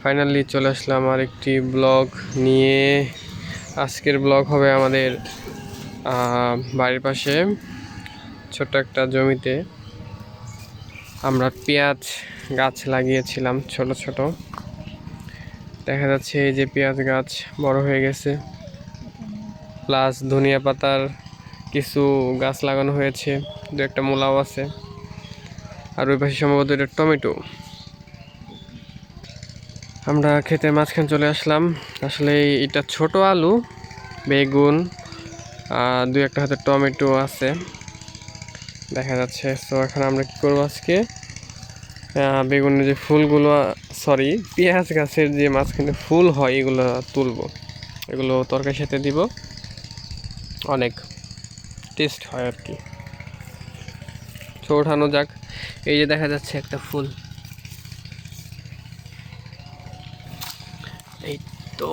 Finally চলে আসলাম আর একটি blog নিয়ে। আজকের ব্লগ হবে আমাদের বাড়ির পাশে ছোট্ট একটা জমিতে। আমরা পেঁয়াজ গাছ লাগিয়েছিলাম ছোট ছোট। দেখা যাচ্ছে এই যে পেঁয়াজ গাছ বড় হয়ে গেছে। প্লাস ধনিয়া পাতার কিছু গাছ লাগানো হয়েছে। দু একটা মূলাও আছে। আর ওই পাশে সম্ভবত এটা টমেটো। আমরা খেতে মাঝখানে চলে আসলাম। আসলে এটা ছোট আলু, বেগুন, আর একটা হাতে টমেটো আছে। দেখা যাচ্ছে, তো এখন আমরা কি করব আজকে? বেগুনের যে ফুলগুলো সরি পেঁয়াজ গাছের যে মাঝখানে ফুল হয়, এগুলো তুলবো। এগুলো তরকারির সাথে দিব। অনেক টেস্ট হয় আর কি। ওঠানো যাক। এই যে দেখা যাচ্ছে একটা ফুল। এই তো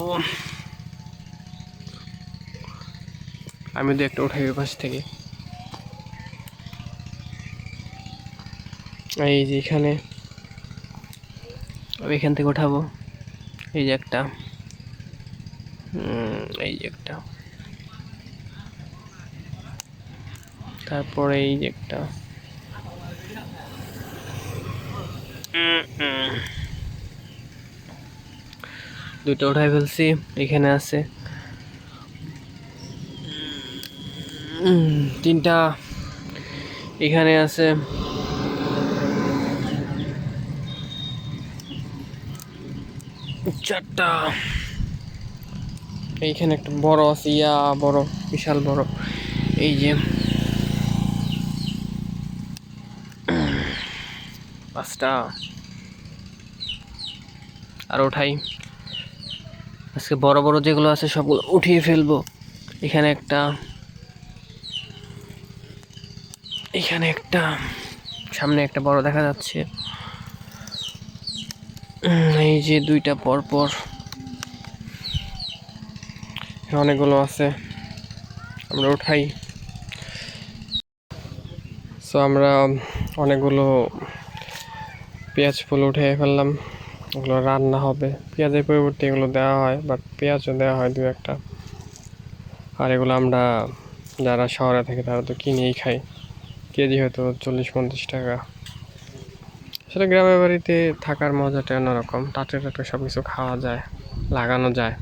আমি তো একটা উঠাই পাশ থেকে। এই যে এখানে, আমি এখান থেকে উঠাবো। এই যে একটা। এই যে একটা। তারপরে এই যে একটা। দুটো উঠাই ফেলছি, এখানে আছে। তিনটা, এখানে আছে। চারটা। এইখানে একটা বড় আছে, ইয়া, বড়, বিশাল বড়। এই যে। পাঁচটা। আর ওঠাই আজকে বড় বড় যেগুলো আছে সবগুলো উঠিয়ে ফেলব। এখানে একটা এখানে একটা, সামনে একটা বড় দেখা যাচ্ছে। এই যে দুইটা পর পর অনেকগুলো আছে, আমরা উঠাই। সো আমরা অনেকগুলো পেঁয়াজ ফুল উঠে ফেললাম। ওগুলো রান্না হবে। পেঁয়াজের পরিবর্তে এগুলো দেওয়া হয় বাট পেঁয়াজও দেওয়া হয় দু একটা। আর এগুলো আমরা যারা শহরে থাকে তারা তো কিনেই খাই। কেজি হয়তো চল্লিশ পঞ্চাশ টাকা। আসলে গ্রামের বাড়িতে থাকার মজাটা অন্যরকম। টাটকা টাটকা সব কিছু খাওয়া যায়, লাগানো যায়।